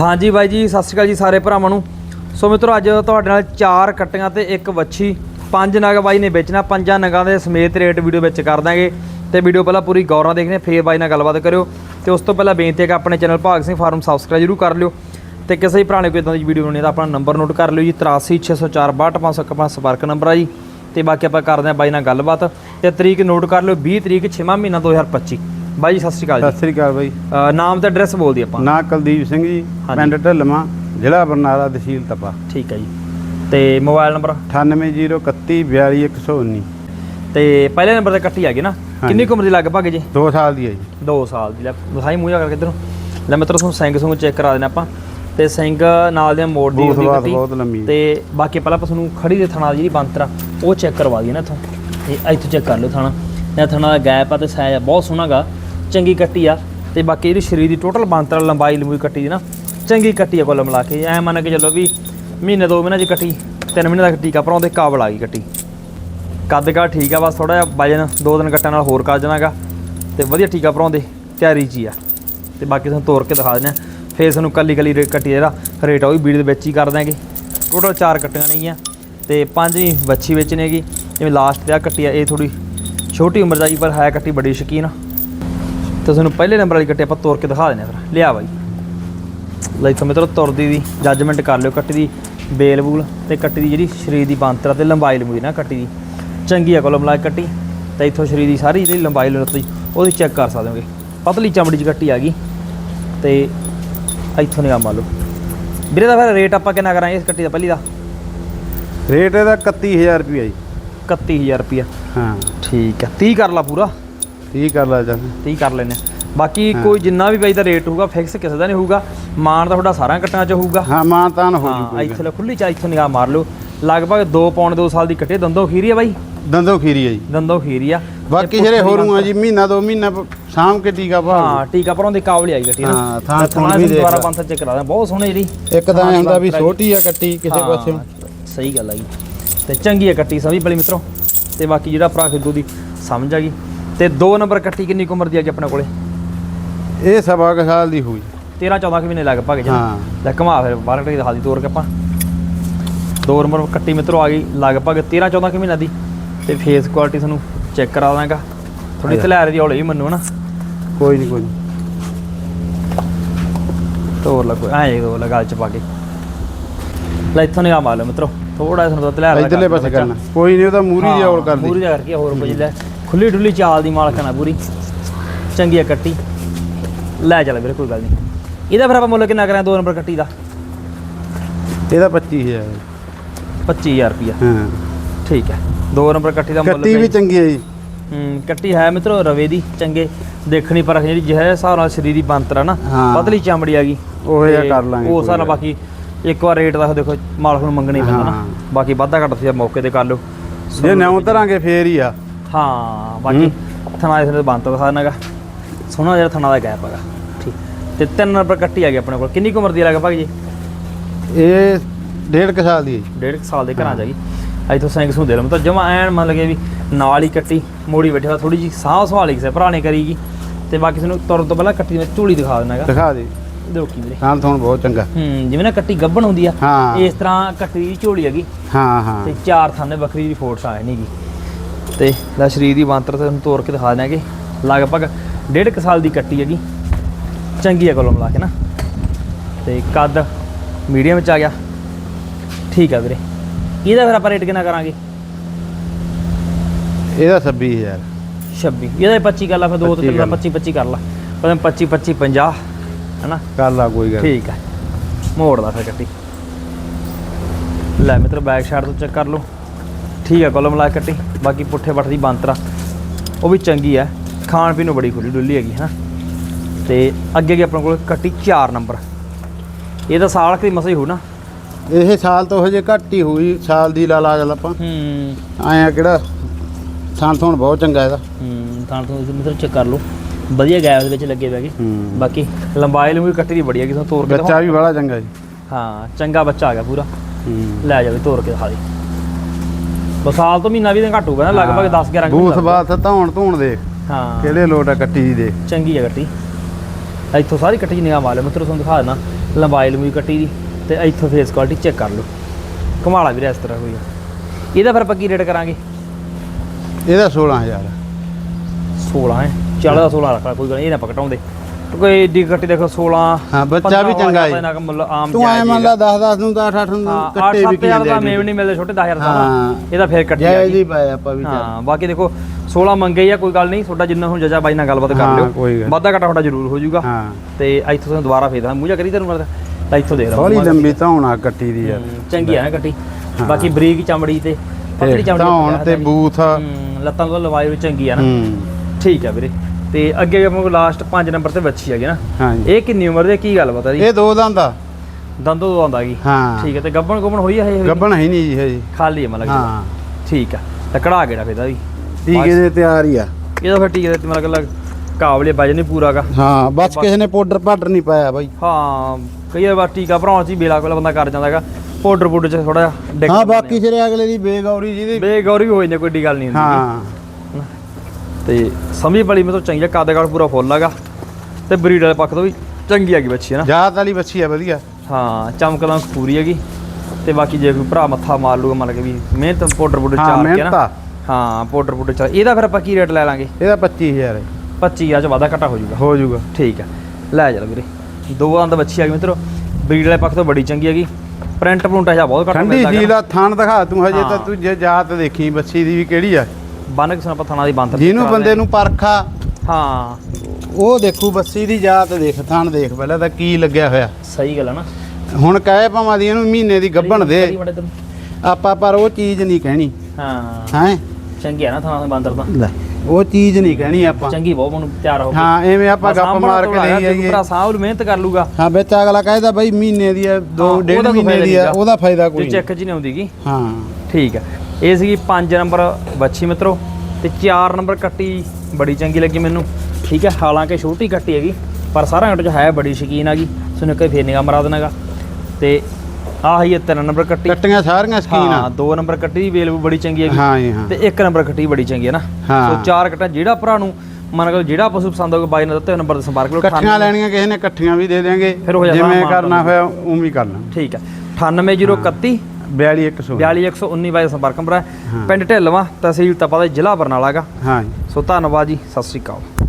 ਹਾਂਜੀ ਬਾਈ ਜੀ, ਸਤਿ ਸ਼੍ਰੀ ਅਕਾਲ ਜੀ ਸਾਰੇ ਭਰਾਵਾਂ ਨੂੰ। ਸੋ ਮਿੱਤਰੋ, ਅੱਜ ਤੁਹਾਡੇ ਨਾਲ ਚਾਰ ਕੱਟੀਆਂ ਤੇ ਇੱਕ ਵੱਛੀ, ਪੰਜ ਨਗ ਬਾਈ ਨੇ ਵੇਚਣਾ, ਪੰਜਾਂ ਨਗਾਂ ਦੇ ਸਮੇਤ ਰੇਟ ਵੀਡੀਓ ਵਿੱਚ ਕਰ ਦਾਂਗੇ। ਤੇ ਵੀਡੀਓ ਪਹਿਲਾਂ ਪੂਰੀ ਗੌਰ ਨਾਲ ਦੇਖਣੀ ਫੇਰ ਬਾਈ ਨਾਲ ਗੱਲਬਾਤ ਕਰਿਓ। ਤੇ ਉਸ ਤੋਂ ਪਹਿਲਾਂ ਬੇਨਤੀ ਹੈ ਕਿ ਆਪਣੇ ਚੈਨਲ ਭਾਗ ਸਿੰਘ ਫਾਰਮ ਸਬਸਕ੍ਰਾਈਬ ਜਰੂਰ ਕਰ ਲਿਓ। ਤੇ ਕਿਸੇ ਵੀ ਭਰਾ ਕੋਈ ਇਦਾਂ ਦੀ ਵੀਡੀਓ ਬਣਾਉਣੀ ਤਾਂ ਆਪਣਾ ਨੰਬਰ ਨੋਟ ਕਰ ਲਿਓ ਜੀ 8360462551 ਸੰਪਰਕ ਨੰਬਰ ਆ ਜੀ। ਤੇ ਬਾਕੀ ਆਪਾਂ ਕਰਦੇ ਹਾਂ ਬਾਈ ਨਾਲ ਗੱਲਬਾਤ। ਤੇ ਤਰੀਕ ਨੋਟ ਕਰ ਲਿਓ 20 ਤਰੀਕ 6ਵਾਂ ਮਹੀਨਾ 2025 ਬਾਈ ਜੀ ਸਤਿ ਸ਼੍ਰੀ ਅਕਾਲ ਜੀ। ਸਤਿ ਸ੍ਰੀ ਅਕਾਲ ਬਾਈ। ਅ, ਨਾਮ ਤੇ ਐਡਰੈਸ ਬੋਲ ਦੀ ਆਪਾਂ। ਨਾਂ ਕੁਲਦੀਪ ਸਿੰਘ ਜੀ ਹਾਂਜੀ। ਪਿੰਡ ਢਲਵਾਂ ਜ਼ਿਲ੍ਹਾ ਬਰਨਾਲਾ ਤਹਿਸੀਲ ਤਪਾ। ਠੀਕ ਹੈ ਜੀ। ਤੇ ਮੋਬਾਈਲ ਨੰਬਰ? 9803141119 ਤੇ ਪਹਿਲੇ ਨੰਬਰ ਤੇ ਕੱਟੀ ਆ ਗਈ ਨਾ? ਕਿੰਨੀ ਕੁ ਉਮਰ ਦੀ ਲਗਭਗ ਜੀ? 2 ਸਾਲ ਦੀ ਹੈ ਜੀ। 2 ਸਾਲ ਦੀ। ਲੈ ਦਿਖਾਈ ਮੂੰਹ ਜਾ ਕਰਕੇ ਇਧਰੋਂ। ਲੈ ਮਿੱਤਰੋ ਤੁਹਾਨੂੰ ਸਿੰਘ ਸੁੰਗ ਚੈੱਕ ਕਰਾ ਦੇਣਾ ਆਪਾਂ। ਤੇ ਸਿੰਘ ਨਾਲ ਦੇ ਮੋੜ ਦੀ ਬਹੁਤ ਹੁੰਦੀ ਬਾਤ ਕੱਟੀ ਬਹੁਤ ਲੰਮੀ ਤੇ ਬਾਕੀ ਪਹਿਲਾਂ ਆਪਾਂ ਤੁਹਾਨੂੰ ਖੜੀ ਦੇ ਥਣਾ ਜਿਹੜੀ ਬੰਤਰਾ ਉਹ ਚੈੱਕ ਕਰਵਾ ਦਈਏ ਨਾ ਇੱਥੋਂ। ਇਹ ਇੱਥੋਂ ਚੈੱਕ ਕਰ ਲਓ ਥਣਾ। ਇਹ ਥਣਾ ਦਾ ਗੈਪ ਆ ਤੇ ਸਾਈਜ਼ ਬਹੁਤ ਸੋਹਣਾਗਾ ਚੰਗੀ ਕੱਟੀ ਆ ਤੇ ਬਾਕੀ ਇਹਦੀ ਸਰੀਰ ਦੀ ਟੋਟਲ ਬੰਤਰਾ ਲੰਬਾਈ ਲੰਬੂਈ ਕੱਟੀ ਦੀ ਨਾ, ਚੰਗੀ ਕੱਟੀ ਆ ਕੋਲ ਮਿਲਾ ਕੇ। ਐ ਮੰਨ ਕੇ ਚੱਲੋ ਵੀ ਮਹੀਨੇ ਦੋ ਮਹੀਨੇ ਦੀ ਕੱਟੀ, ਤਿੰਨ ਮਹੀਨੇ ਦਾ ਟੀਕਾ ਭਰਾਉਂਦੇ ਕਾਬਲ ਆ ਗਈ ਕੱਟੀ। ਕੱਦ ਕਾ ਠੀਕ ਆ, ਬਸ ਥੋੜਾ ਜਿਹਾ ਵਜਨ, ਦੋ ਦਿਨ ਕੱਟਾਂ ਨਾਲ ਹੋਰ ਕਰ ਜਾਣਾਗਾ ਤੇ ਵਧੀਆ ਟੀਕਾ ਭਰਾਉਂਦੇ ਤਿਆਰੀ 'ਚ ਹੀ ਆ। ਤੇ ਬਾਕੀ ਤੁਹਾਨੂੰ ਤੋੜ ਕੇ ਦਿਖਾ ਦਿੰਦੇ ਆ। ਫੇਰ ਤੁਹਾਨੂੰ ਕੱਲੀ ਕੱਲੀ ਰੇ- ਕੱਟੀ ਜਿਹੜਾ ਰੇਟ ਆ ਉਹ ਵੀ ਵੀਡੀਓ ਦੇ ਵਿੱਚ ਹੀ ਕਰ ਦਾਂਗੇ ਟੋਟਲ ਚਾਰ ਕੱਟੀਆਂ ਨੇਗੀਆਂ ਤੇ ਪੰਜਵੀਂ ਵੱਛੀ ਵਿੱਚ ਨੇਗੀ ਜਿਵੇਂ ਲਾਸਟ ਤੇ ਆ ਕੱਟੀ ਆ, ਇਹ ਥੋੜੀ ਛੋਟੀ ਉਮਰ ਦਾ ਜੀ, ਪਰ ਹੈ ਕੱਟੀ ਬੜੀ ਸ਼ਕੀਨ। ਆ ਤੇ ਤੁਹਾਨੂੰ ਪਹਿਲੇ ਨੰਬਰ ਵਾਲੀ ਕੱਟੀ ਆਪਾਂ ਤੋੜ ਕੇ ਦਿਖਾ ਦਿੰਦੇ ਆ ਫਿਰ। ਲਿਆ ਬਾਈ। ਲਈ ਤਾਂ ਮਿੱਤਰੋ ਤੁਰਦੀ ਦੀ ਜੱਜਮੈਂਟ ਕਰ ਲਿਓ ਕੱਟੀ ਦੀ ਬੇਲ ਬੂਲ ਤੇ ਕੱਟੀ ਦੀ ਜਿਹੜੀ ਸਰੀਰ ਦੀ ਬਾਂਤਰਾ ਤੇ ਲੰਬਾਈ ਲੰਬੂਈ ਨਾ ਕੱਟੀ ਦੀ। ਚੰਗੀ ਆ ਕੋਲ ਮਲਾਕ ਕੱਟੀ ਤੇ ਇੱਥੋਂ ਸਰੀਰ ਦੀ ਸਾਰੀ ਜਿਹੜੀ ਲੰਬਾਈ ਲੁੱਤੀ ਉਹਦੀ ਚੈੱਕ ਕਰ ਸਕਦੇ ਹੋਗੇ। ਪਤਲੀ ਚਮੜੀ 'ਚ ਕੱਟੀ ਆ ਗਈ ਤੇ ਇੱਥੋਂ ਨਿਗਾਹ ਮਾਰ ਲਓ। ਵੀਰੇ ਦਾ ਫਿਰ ਰੇਟ ਆਪਾਂ ਕਿੰਨਾ ਕਰਾਂਗੇ ਇਸ ਕੱਟੀ ਦਾ ਪਹਿਲੀ ਦਾ? ਰੇਟ ਇਹਦਾ 31000 ਰੁਪਇਆ ਜੀ। 31000 ਰੁਪਿਆ ਹਾਂ। ਠੀਕ ਹੈ 30 ਕਰ ਲਾ ਪੂਰਾ। 30 ਕਰ ਲਾ ਚੱਲ 30 ਕਰ ਲੈਨੇ ਆ। ਬਾਕੀ ਕੋਈ ਜਿੰਨਾ ਵੀ ਬਾਈ ਦਾ ਰੇਟ ਹੋਊਗਾ ਫਿਕਸ ਕਿਸੇ ਦਾ ਨਹੀਂ ਹੋਊਗਾ। ਮਾਨ ਦਾ ਤੁਹਾਡਾ ਸਾਰਾ ਕੱਟਾਂ 'ਚ ਹੋਊਗਾ। ਹਾਂ ਮਾਂ ਤਾਂ ਹੋ ਜੂ ਹਾਂ ਕੋਈ ਇੱਥੇ ਲੈ ਖੁੱਲੀ ਚਾ ਇੱਥੋਂ ਨਿਗਾਹ ਮਾਰ ਲਓ। ਲਗਭਗ 2 ਪੌਂਡ 2 ਸਾਲ ਦੀ ਕੱਟੇ। ਦੰਦੋ ਖੀਰੀ ਆ ਬਾਈ। ਦੰਦੋ ਖੀਰੀ ਹੈ ਜੀ। ਦੰਦੋ ਖੀਰੀ ਆ। ਬਾਕੀ ਤੇ ਜਿਹੜੇ ਹੋਰੂ ਆ ਬੰਦ- ਜੀ ਮਹੀਨਾ ਦੋ ਮਹੀਨਾ ਸਾਂਭ ਕੇ ਟੀਕਾ ਪਾ ਹਾਂ ਟੀਕਾ ਪਰੋਂ ਦੇ ਕਾਬਲੇ ਆਈ ਗੱਟੀ ਹਾਂ, ਥਾਂ ਤੇ ਥੁਣ ਵੀ ਦੇਖ ਦੁਬਾਰਾ। ਪੰਥ ਚੈੱਕ ਕਰਾ ਦਾਂ ਬਹੁਤ ਸੋਹਣੀ ਜਿਹੜੀ ਇੱਕ ਤਾਂ ਹਾਂ, ਹੁੰਦਾ ਵੀ ਛੋਟੀ ਆ ਕੱਟੀ ਕਿਸੇ ਹਾਂ, ਪਾਸੇ। ਸਹੀ ਗੱਲ ਆ ਜੀ। ਤੇ ਚੰਗੀ ਆ ਕੱਟੀ ਸਭੀ ਬਲੀ ਮਿੱਤਰੋ। ਤੇ ਬਾਕੀ ਜਿਹੜਾ ਭਰਾ ਖਿੱਦੂ ਦੀ ਸਮਝ ਆ ਗਈ। ਤੇ 2 ਨੰਬਰ ਕੱਟੀ ਕਿੰਨੀ ਕੁ ਉਮਰ ਦੀ ਗਈ ਆਪਣੇ ਕੋਲੇ? ਇਹ ਸਵਾ ਕੁ ਸਾਲ ਦੀ ਹੋਈ 13 14 ਕੁ ਮਹੀਨੇ ਲਗਭਗ ਜੀ। ਹਾਂ। ਲੈ ਘਮਾ ਫਿਰ ਬਾਹਰ ਕੱਟੀ ਦਿਖਾ ਦੀ ਤੋਰ ਕੇ ਆਪਾਂ। 2 ਨੰਬਰ ਕੱਟੀ ਮਿੱਤਰੋ ਆ ਗਈ ਲਗਭਗ 13 14 ਕੁ ਮਹੀਨਾ ਦੀ। ਤੇ ਫੇਸ ਕੁਆਲਿਟੀ ਤੁਹਾਨੂੰ ਚੈੱਕ ਕਰਾ ਦਾਂਗਾ। ਥੋੜੀ। ਤਲੈਰ ਦੀ ਹੌਲੀ ਮੰਨੂ ਨਾ। ਕੋਈ ਨਹੀਂ ਕੋਈ ਨੀ। ਤੋਰ ਲੱਗੋ ਐਂ ਦੋ ਲਗਾ ਚ ਪਾ ਕੇ। ਲੈ ਇੱਥੋਂ ਨਿਗਾਹ ਮਾਰ ਲਓ ਮਿੱਤਰੋ। ਥੋੜਾ ਜਿਹਾ ਤੁਹਾਨੂੰ ਤਲੈਰ ਇੱਧਰਲੇ ਪਾਸੇ ਕਰਨਾ। ਕੋਈ ਨਹੀਂ ਉਹਦਾ ਮੂਰੀ ਜਿਹਾ ਹੋਰ ਕਰਦੀ। ਮੂਰੀ ਦਾ ਕਰਕੇ ਹੋਰ ਕੁਝ ਲੈ। ਖੁੱਲੀ ਡੁੱਲੀ ਚਾਲ ਦੀ ਮਾਲਕਣ ਆ ਪੂਰੀ। ਚੰਗੀ ਆ ਕੱਟੀ। ਲੈ ਚੱਲ ਵੀਰੇ ਕੋਈ ਗੱਲ ਨਹੀਂ। ਇਹਦਾ ਫਿਰ ਆਪਾਂ ਮੁੱਲ ਕਿੰਨਾ ਕਰਾਂ ਦੋ ਨੰਬਰ ਕੱਟੀ ਦਾ। ਇਹਦਾ 25000 25000 ਰੁਪਿਆ ਹਾਂ। ਠੀਕ ਹੈ। ਦੋ ਨੰਬਰ ਕੱਟੀ ਦਾ ਮੁੱਲ ਕੱਟੀ ਵੀ ਚੰਗੀ ਹੈ ਜੀ। ਹੂੰ ਕੱਟੀ ਹੈ ਮਿੱਤਰੋ ਰਵੇ ਦੀ ਚੰਗੇ। ਦੇਖਣੀ ਪਰ ਜਿਹੜੀ ਜਿਹੜਾ ਹਿਸਾਬ ਨਾਲ ਸਰੀਰੀ ਬੰਤਰਾ ਨਾ ਹਾਂ। ਪਤਲੀ ਚਮੜੀ ਆ ਗਈ। ਉਹ ਜਿਹਾ ਕਰ ਲਾਂਗੇ ਉਹ ਸਾਰਾ। ਬਾਕੀ ਇੱਕ ਵਾਰ ਰੇਟ ਦਾ ਦੇਖੋ ਮਾਲਕ ਨੂੰ ਮੰਗਣੀ ਪੈਂਦਾ ਨਾ। ਬਾਕੀ ਵਾਧਾ ਘੱਟ ਤੁਸੀਂ ਮੌਕੇ ਤੇ ਕਰ ਲਓ। ਜੇ ਨਿਉ ਧਰਾਂਗੇ ਫੇਰ ਹੀ ਆ। ਹਾਂ ਬਾਕੀ ਥਣਾ ਇਸ ਨੇ ਬੰਤ ਦਿਖਾਣਾਗਾ ਸੋਹਣਾ ਜਿਹੜਾ ਥਣਾ ਦਾ ਗੈਪ ਹੈਗਾ। ਠੀਕ। ਤੇ ਤਿੰਨ ਨੰਬਰ ਕੱਟੀ ਆ ਗਈ ਆਪਣੇ ਕੋਲ। ਕਿੰਨੀ ਕੁ ਉਮਰ ਦੀ ਲਗਭਗ ਜੀ? ਇਹ ਡੇਢ ਕੁ ਸਾਲ ਦੀ ਹੈ ਜੀ। ਡੇਢ ਕੁ ਸਾਲ ਦੇ ਘਰਾਂ ਚ ਆ ਗਈ ਇੱਥੋਂ ਸੈਂਕ ਸੂ ਦੇ ਲਮ ਤਾਂ ਜਮਾ ਐਨ ਮੰਨ ਲਗੇ ਵੀ ਨਾਲ ਹੀ ਕੱਟੀ ਮੋੜੀ ਬੈਠੇ ਥੋੜੀ ਜੀ ਸਾਹ ਸਵਾਲ ਕਿਸੇ ਭਰਾ ਨੇ ਕਰੀਗੀ ਤੇ ਬਾਕੀ ਤੁਹਾਨੂੰ ਤੁਰਨ ਤੋਂ ਪਹਿਲਾਂ ਕੱਟੀ ਦੀ ਝੂਲੀ ਦਿਖਾ ਦਿੰਦਾਗਾ ਦਿਖਾ ਦੇ। ਦੇਖੀ ਵੀਰੇ। ਖਾਣ ਤੋਂ ਬਹੁਤ ਚੰਗਾ। ਹੂੰ ਜਿਵੇਂ ਨਾ ਕੱਟੀ ਗੱਭਣ ਹੁੰਦੀ ਆ ਹਾਂ। ਇਸ ਤਰ੍ਹਾਂ ਕੱਟੀ ਦੀ ਝੋਲੀ ਹੈਗੀ। ਹਾਂ ਹਾਂ। ਤੇ ਚਾਰ ਥਾਨੇ ਬੱਕਰੀ ਦੀ ਫੋਟਸ ਆ ਨਹੀਂਗੀ ਤੇ ਲੈ ਸਰੀਰ ਦੀ ਬਾਂਤਰ ਤੇ ਤੁਹਾਨੂੰ ਤੋੜ ਕੇ ਦਿਖਾ ਦਿਆਂਗੇ। ਲਗਭਗ ਡੇਢ ਕੁ ਸਾਲ ਦੀ ਕੱਟੀ ਹੈਗੀ। ਚੰਗੀ ਹੈ ਕੋਲੋਂ ਮਿਲਾ ਕੇ ਨਾ। ਤੇ ਕੱਦ ਮੀਡੀਅਮ ਚ ਆ ਗਿਆ। ਠੀਕ ਆ ਵੀਰੇ। ਇਹਦਾ ਫਿਰ ਆਪਾਂ ਰੇਟ ਕਿੰਨਾ ਕਰਾਂਗੇ? ਇਹਦਾ 26000 26 ਇਹਦਾ 25 ਕਰ ਲਾ ਫਿਰ ਦੋ ਤੇ 25 ਤੇਰਾ ਕਰ ਲਾ। 25 25 ਕਰ ਲਾ। ਪਰ 25 25 50 ਹੈਨਾ? ਕਰ ਲਾ ਕੋਈ ਗੱਲ ਠੀਕ ਹੈ ਮੋੜਦਾ ਫਿਰ ਕੱਟੀ ਲੈ ਮਿੱਤਰ ਬੈਕ ਸਾਈਡ ਤੋਂ ਚੈੱਕ ਕਰ ਲਓ। ਠੀਕ ਹੈ ਕੋਲਮ ਲਾ ਕੇ ਕੱਟੀ। ਬਾਕੀ ਪੁੱਠੇ ਬੱਠ ਦੀ ਬੰਤਰਾ ਉਹ ਵੀ ਚੰਗੀ ਹੈ। ਖਾਣ ਪੀਣ ਨੂੰ ਬੜੀ ਖੁੱਲੀ ਡੁੱਲੀ ਹੈਗੀ ਹੈ ਨਾ ਤੇ ਅੱਗੇ ਅੱਗੇ ਆਪਣੇ ਕੋਲ ਕੱਟੀ 4 ਨੰਬਰ। ਇਹ ਤਾਂ ਸਾਲ ਦੀ ਮਸਾ ਹੀ ਹੋ ਨਾ। ਇਹ ਸਾਲ ਤੋਂ ਹਜੇ ਘੱਟ ਹੀ ਹੋਈ ਸਾਲ ਦੀ ਲਾ ਲਾ ਚੱਲ ਆਪਾਂ। ਹੂੰ। ਆਇਆ ਕਿਹੜਾ ਥਾਂ ਥੋਣ ਬਹੁਤ ਚੰਗਾ ਇਹਦਾ। ਹੂੰ ਤਾਂ ਤੋਂ ਮਿੱਤਰ ਚੈੱਕ ਕਰ ਲਓ। ਵਧੀਆ ਗੈਪ ਦੇ ਵਿੱਚ ਲੱਗੇ ਬੈਗੇ ਹੂੰ। ਬਾਕੀ ਲੰਬਾਈ ਲੰਬੀ ਕੱਟੀ ਦੀ ਬੜੀ ਹੈਗੀ ਤੁਹਾਨੂੰ ਤੋੜ ਕੇ। ਬੱਚਾ ਵੀ ਬੜਾ ਚੰਗਾ ਜੀ। ਹਾਂ ਚੰਗਾ ਬੱਚਾ ਆ ਗਿਆ ਪੂਰਾ। ਹੂੰ। ਲੈ ਜਾਵੇ ਤੋੜ ਕੇ ਦਿਖਾ ਦੇ। ਬਸ ਸਾਲ ਤੋਂ ਮਹੀਨਾ ਵੀ ਦਿਨ ਘੱਟ ਹੋਊਗਾ ਨਾ ਲਗਭਗ 10 11 ਬੂਸ ਬਾਤ ਧੌਣ ਧੂਣ ਦੇ। ਹਾਂ। ਕਿਹੜੇ ਲੋਟ ਆ ਕੱਟੀ ਦੀ ਚੰਗੀ ਹੈ ਕੱਟੀ। ਇੱਥੋਂ ਸਾਰੀ ਕੱਟੀ ਨਿਗਾਹ ਮਾਰ ਲਿਓ ਮਿੱਤਰੋ ਤੁਹਾਨੂੰ ਦਿਖਾ ਦੇਣਾ ਲੰਬਾਈ ਲੰਬੀ ਕੱਟੀ ਦੀ ਤੇ ਇੱਥੋਂ ਫੇਸ ਕੁਆਲਿਟੀ ਚੈੱਕ ਕਰ ਲਓ। ਕਮਾਲਾ ਵੀਰੇ ਇਸ ਤਰ੍ਹਾਂ ਕੋਈ। ਆ। ਇਹਦਾ ਫਿਰ ਆਪਾਂ ਕੀ ਰੇਟ ਕਰਾਂਗੇ? ਇਹਦਾ 16000 16 ਹੈ। ਚੱਲ ਦਾ 16 ਰੱਖ ਲੈ ਕੋਈ ਗੱਲ ਇਹ ਨਾ ਪਕਟਾਉਂਦੇ ਕੋਈ ਏਡੀ ਕੱਟੀ ਦੇਖੋ 16 ਹਾਂ ਬੱਚਾ ਵੀ ਚੰਗਾ ਹੈ ਇਹਨਾਂ ਦਾ ਮੁੱਲ ਆਮ ਤੂੰ ਐ ਮੰਨ ਲਾ 10 10 ਨੂੰ ਤਾਂ 8 8 ਨੂੰ ਹਾਂ 8 ਕੱਟੇ ਵੀ 7000 ਦਾ ਕੀ ਮੇਵ ਨਹੀਂ ਮਿਲਦੇ ਛੋਟੇ 10000 ਦਾ ਹਾਂ। ਇਹਦਾ ਫੇਰ ਕੱਟੀ ਆ ਜੈ ਗਈ। ਜੀ ਪਾਏ ਆਪਾਂ ਵੀ। ਹਾਂ ਬਾਕੀ ਦੇਖੋ 16 ਮੰਗੇ ਹੀ ਆ ਕੋਈ ਗੱਲ ਨਹੀਂ ਤੁਹਾਡਾ ਜਿੰਨਾ ਹੁਣ ਜਜਾ ਬਾਈ ਨਾਲ ਗੱਲਬਾਤ ਕਰ ਹਾਂ, ਲਿਓ। ਵਾਧਾ ਘਟਾ ਤੁਹਾਡਾ ਜ਼ਰੂਰ ਹੋ ਜਾਊਗਾ। ਹਾਂ। ਤੇ ਇੱਥੋਂ ਤੁਹਾਨੂੰ ਦੁਬਾਰਾ ਫੇਰ ਦਾਂ ਮੂੰਹ ਜਾ ਕਰੀ ਤੈਨੂੰ ਕਰਦਾ ਤਾਂ ਇੱਥੋਂ ਦੇਖ ਥੋੜੀ ਲੰਬੀ ਧੌਣਾ ਕੱਟੀ ਦੀ ਯਾਰ। ਹੂੰ, ਚੰਗੀ ਆ ਕੱਟੀ। ਹਾਂ। ਬਾਕੀ ਬਰੀਕ ਚਮੜੀ ਤੇ ਪਤਲੀ ਤੇ ਚਮੜੀ ਧੌਣ ਤੇ ਬੂਥ ਹੂੰ, ਲੱਤਾਂ ਤੋਂ ਲਵਾਈ ਵੀ ਚੰਗੀ ਆ ਨਾ। ਹੂੰ। ਠੀਕ ਆ ਵੀਰੇ। ਤੇ ਅੱਗੇ ਆਪਣੇ ਕੋਲ ਲਾਸਟ 5 ਨੰਬਰ ਤੇ ਬੱਚੀ ਹੈਗੀ ਨਾ। ਹਾਂਜੀ। ਇਹ ਕਿੰਨੀ ਉਮਰ ਦੇ ਕੀ ਗੱਲ ਪਤਾ ਜੀ? ਇਹ ਦੋ ਦੰਦ ਦੰਦੋਂ ਤੋਂ ਆਉਂਦਾ ਗਈ ਹਾਂ। ਠੀਕ ਹੈ ਤੇ ਗੱਬਣ ਗੁੱਬਣ ਹੋਈ ਇਹ ਗੱਬਣ ਹੈ ਨਹੀਂ ਜੀ ਹਜੇ ਖਾਲੀ ਹੈ ਮਤਲਬ ਹਾਂ। ਠੀਕ ਆ ਤੇ ਕਢਾ ਗੇੜਾ ਫੇਦਾ ਵੀ। ਟੀਕੇ ਦੇ ਤਿਆਰ ਹੀ ਆ। ਇਹਦਾ ਫਿਰ ਟੀਕੇ ਦੇ ਮਤਲਬ ਲੱਗ ਕਾਬਲੇ ਵਜਨ ਨਹੀਂ ਪੂਰਾਗਾ ਹਾਂ ਬਸ ਕਿਸੇ ਨੇ ਪਾਊਡਰ ਪਾਡਰ ਨਹੀਂ ਪਾਇਆ ਬਾਈ। ਹਾਂ ਕਈ ਵਾਰ ਟੀਕਾ ਭਰਾਉਣ ਚ ਹੀ ਬੇਲਾ ਕੋਲ ਬੰਦਾ ਕਰ ਜਾਂਦਾਗਾ ਪਾਊਡਰ ਪਾਊਡਰ ਚ ਥੋੜਾ ਹਾਂ ਬਾਕੀ ਸਿਰੇ ਅਗਲੇ ਦੀ ਬੇਗੌਰੀ ਜਿਹਦੀ ਬੇਗੌਰੀ ਹੋ ਜਾਂਦੀ ਕੋਈ ਗੱਲ ਨਹੀਂ ਹੁੰਦੀ ਹਾਂ। ਤੇ ਸਮਝੀ ਬੜੀ ਮਤਲਬ ਚੰਗੀ ਆ ਕਾਦੇ ਪੂਰਾ ਫੁੱਲ ਹੈਗਾ। ਤੇ ਬਰੀਡ ਵਾਲੇ ਪੱਖ ਤੋਂ ਵੀ ਚੰਗੀ ਹੈਗੀ ਬੱਚੀ ਹੈ ਨਾ। ਜਾਤ ਵਾਲੀ ਬੱਚੀ ਆ ਵਧੀਆ। ਹਾਂ ਚਮਕਲਾਂ ਪੂਰੀ ਹੈਗੀ। ਤੇ ਬਾਕੀ ਜੇ ਕੋਈ ਭਰਾ ਮੱਥਾ ਮਾਰ ਲੂਗਾ ਮੰਨ ਕੇ ਵੀ ਮਿਹਨਤ ਪਾਊਡਰ ਪਾਊਡਰ ਹਾਂ ਚਾਰ ਕੇ ਮਿਹਨਤ ਨਾ। ਆ। ਹਾਂ ਪਾਊਡਰ ਪਾਊਡਰ ਚਾਰ। ਇਹਦਾ ਫਿਰ ਆਪਾਂ ਕੀ ਰੇਟ ਲੈ ਲਾਂਗੇ? ਇਹਦਾ 25000 ਹੈ। 25 ਆ ਚ ਵਾਧਾ ਘਟਾ ਹੋ ਜਾਊਗਾ। ਹੋ ਜਾਊਗਾ। ਠੀਕ ਆ। ਲੈ ਚੱਲ ਵੀਰੇ। ਦੋ ਆਂਦ ਬੱਚੀ ਆ ਗਈ ਮਿੱਤਰੋ। ਬਰੀਡ ਵਾਲੇ ਪੱਖ ਤੋਂ ਬੜੀ ਚੰਗੀ ਹੈਗੀ। ਪ੍ਰਿੰਟ ਪ੍ਰਿੰਟ ਜਿਹਾ ਬਹੁਤ ਘੱਟ ਠੰਡੀ ਮਿਲਦਾ ਹੈਗਾ। ਆ ਥਣ ਦਿਖਾ ਤੂੰ ਹਜੇ ਤਾਂ ਹਾਂ। ਤੂੰ ਜੇ ਜਾਤ ਦੇਖੀ ਬੱਚੀ ਦੀ ਵੀ ਕਿਹੜੀ ਆ। ਬੰਨ ਕੇ ਥਾਣਾ ਦੀ ਬੰਦ ਜਿਹਨੂੰ ਬੰਦੇ ਨੂੰ ਪਰਖਾ। ਹਾਂ। ਉਹ ਦੇਖੂ ਬੱਸੀ ਦੀ ਜਾਤ ਦੇਖ ਥਣ ਦੇਖ ਪਹਿਲਾਂ ਤਾਂ ਕੀ ਲੱਗਿਆ ਹੋਇਆ। ਸਹੀ ਗੱਲ ਹੈ ਨਾ। ਹੁਣ ਕਹੇ ਭਾਵਾਂ ਦੀ ਇਹਨੂੰ ਮਹੀਨੇ ਦੀ ਗੱਭਣ ਦੇ। ਆਪਾਂ ਪਰ ਉਹ ਚੀਜ਼ ਨਹੀਂ ਕਹਿਣੀ। ਹਾਂ। ਹੈ? ਚੰਗੀ ਆ ਨਾ ਥਾਣਾ ਦੇ ਬਾਂਦਰ ਤਾਂ। ਲੈ ਉਹ ਚੀਜ਼ ਨਹੀਂ ਕਹਿਣੀ ਆਪਾਂ। ਚੰਗੀ ਬਹੁਤ ਮੈਨੂੰ ਤਿਆਰ ਹੋ ਹਾਂ ਐਵੇਂ ਆਪਾਂ ਗੱਪ ਮਾਰ ਕੇ ਲਈ ਆਈਏ। ਭਰਾ ਸਾਹ ਨੂੰ ਮਿਹਨਤ ਕਰ ਲੂਗਾ। ਹਾਂ ਵਿੱਚ ਅਗਲਾ ਕਹਿੰਦਾ ਬਾਈ ਮਹੀਨੇ ਦੀ ਆ ਦੋ ਹਾਂ, ਡੇਢ ਮਹੀਨੇ ਦੀ ਨਹੀਂਗਾ। ਉਹਦਾ ਫਾਇਦਾ ਕੋਈ ਨਹੀਂ ਚੈੱਕ ਚ ਨਹੀਂ ਆਉਂਦੀਗੀ। ਹਾਂ। ਠੀਕ ਆ। ਇਹ ਸੀਗੀ 5 ਨੰਬਰ ਬੱਚੀ ਮਿੱਤਰੋ ਤੇ 4 ਨੰਬਰ ਕੱਟੀ ਬੜੀ ਚੰਗੀ ਲੱਗੀ ਮੈਨੂੰ। ਠੀਕ ਹੈ ਹਾਲਾਂਕਿ ਛੋਟੀ ਕੱਟੀ ਹੈਗੀ ਪਰ ਸਾਰਾ ਘੱਟ ਚ ਹੈ ਬੜੀ ਸ਼ਕੀਨ ਹੈਗੀ ਸੁਣ ਕੇ ਫੇਰ ਨਿਗਾ ਮਰਾ ਦੇਣਾਗਾ ਤੇ ਆਹ ਹੀ 3 ਨੰਬਰ ਕੱਟੀ। ਕੱਟੀਆਂ ਸਾਰੀਆਂ ਸਕੀਨ ਹਾਂ ਆ 2 ਨੰਬਰ ਕੱਟੀ ਦੀ ਵੇਲ ਵੀ ਬੜੀ ਚੰਗੀ ਹੈਗੀ। ਹਾਂ ਜੀ ਹਾਂ। ਤੇ 1 ਨੰਬਰ ਕੱਟੀ ਬੜੀ ਚੰਗੀ ਹੈ ਨਾ। ਹਾਂ। ਸੋ ਚਾਰ ਕੱਟਾਂ ਜਿਹੜਾ ਭਰਾ ਨੂੰ ਮੰਨ ਕੇ ਜਿਹੜਾ ਪਸ਼ੂ ਪਸੰਦ ਹੋਊਗਾ ਬਾਈ ਨਾਲ ਦਿੱਤੇ ਨੰਬਰ ਤੇ ਸੰਪਰਕ ਕਰੋ। ਇਕੱਠੀਆਂ ਲੈਣੀਆਂ ਕਿਸੇ ਨੇ ਇਕੱਠੀਆਂ ਵੀ ਦੇ ਦੇਾਂਗੇ ਹੋ ਜਿਵੇਂ ਕਰਨਾ ਹੋਇਆ ਉਵੇਂ ਹੀ ਕਰਨਾ। ਠੀਕ ਹੈ। 98031 42 100 42119 ਬਾਈ ਸੰਪਰਕ ਨੰਬਰ ਹੈ। ਪਿੰਡ ਢਿੱਲਵਾਂ ਤਹਿਸੀਲ ਤਪਾ ਦਾ ਜ਼ਿਲ੍ਹਾ ਬਰਨਾਲਾ ਹੈਗਾ ਹਾਂ ਸੋ ਧੰਨਵਾਦ ਜੀ ਸਤਿ ਸ੍ਰੀ ਅਕਾਲ।